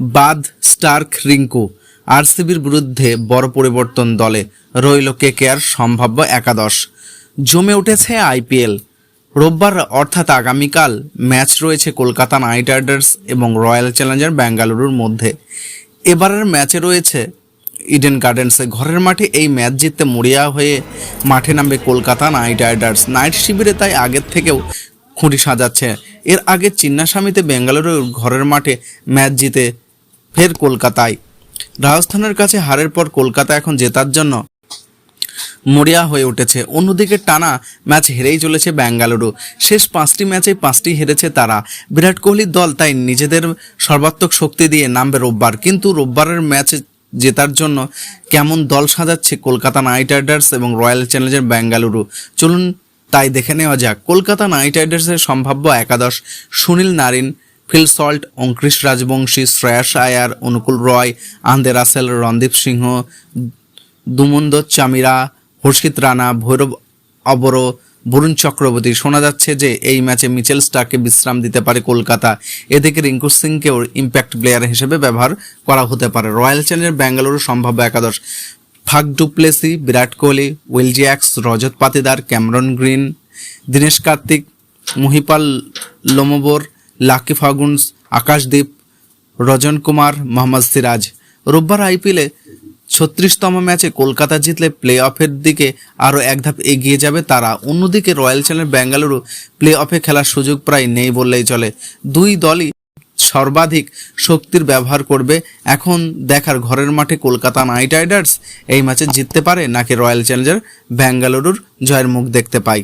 বাদ, স্টার্ক, রিঙ্কু। আরসিবির বিরুদ্ধে বড় পরিবর্তন দলে রইল কে কেয়ার সম্ভাব্য একাদশ। জমে উঠেছে আইপিএল। রোববার অর্থাৎ আগামীকাল ম্যাচ রয়েছে কলকাতা নাইট রাইডার্স এবং রয়্যাল চ্যালেঞ্জার বেঙ্গালুরুর মধ্যে। এবারের ম্যাচে রয়েছে ইডেন গার্ডেন্সে ঘরের মাঠে এই ম্যাচ জিততে মরিয়া হয়ে মাঠে নামবে কলকাতা নাইট রাইডার্স। নাইট শিবিরে তাই আগের থেকেও খুঁটি সাজাচ্ছে। এর আগে চিন্নাস্বামীতে বেঙ্গালুরুর ঘরের মাঠে ম্যাচ জিতে ফের কলকাতায়। রাজস্থানের কাছে হারের পর কলকাতা এখন জেতার জন্য মরিয়া হয়ে উঠেছে। অন্যদিকে টানা ম্যাচ হেরেই চলেছে বেঙ্গালুরু। শেষ পাঁচটি ম্যাচে পাঁচটি হেরেছে তারা। বিরাট কোহলির দল তাই নিজেদের সর্বাত্মক শক্তি দিয়ে নামবে রোববার। কিন্তু রোববারের ম্যাচে জেতার জন্য কেমন দল সাজাচ্ছে কলকাতা নাইট রাইডার্স এবং রয়্যাল চ্যালেঞ্জার বেঙ্গালুরু? চলুন তাই দেখে নেওয়া যাক। কলকাতা নাইট রাইডার্সের সম্ভাব্য একাদশ Sunil Narine Phil Salt Angkrish Rajbanshi, Shreyas Iyer, Anukul Roy Andre Russell, Randeep Singh, Dushmantha Chameera, Harshit Rana, Bhairav Arora, Varun Chakravarthy. শোনা যাচ্ছে যে এই ম্যাচে মিচেল স্টারকে বিশ্রাম দিতে পারে কলকাতা। এদিকে রিঙ্কু সিংকেও ইম্প্যাক্ট প্লেয়ার হিসেবে ব্যবহার করা হতে পারে। রয়্যাল চ্যালেঞ্জার বেঙ্গালুরু সম্ভাব্য একাদশ। Faf du Plessis, Virat Kohli, Will Jacks, Rajat Patidar, Cameron Green, Dinesh Karthik, Mahipal Lomror Lockie ফাগুন্স, Akashdeep, Rajan Kumar, Mohammed Siraj. রোববার আইপিএলে ছত্রিশতম ম্যাচে কলকাতা জিতলে প্লে অফের দিকে আরও এক ধাপ এগিয়ে যাবে তারা। অন্যদিকে রয়্যাল চ্যালেঞ্জার বেঙ্গালুরু প্লে অফে খেলার সুযোগ প্রায় নেই বললেই চলে। দুই দলই সর্বাধিক শক্তির ব্যবহার করবে। এখন দেখার ঘরের মাঠে কলকাতা নাইট রাইডার্স এই ম্যাচে জিততে পারে নাকি রয়্যাল চ্যালেঞ্জার বেঙ্গালুরুর জয়ের মুখ দেখতে পায়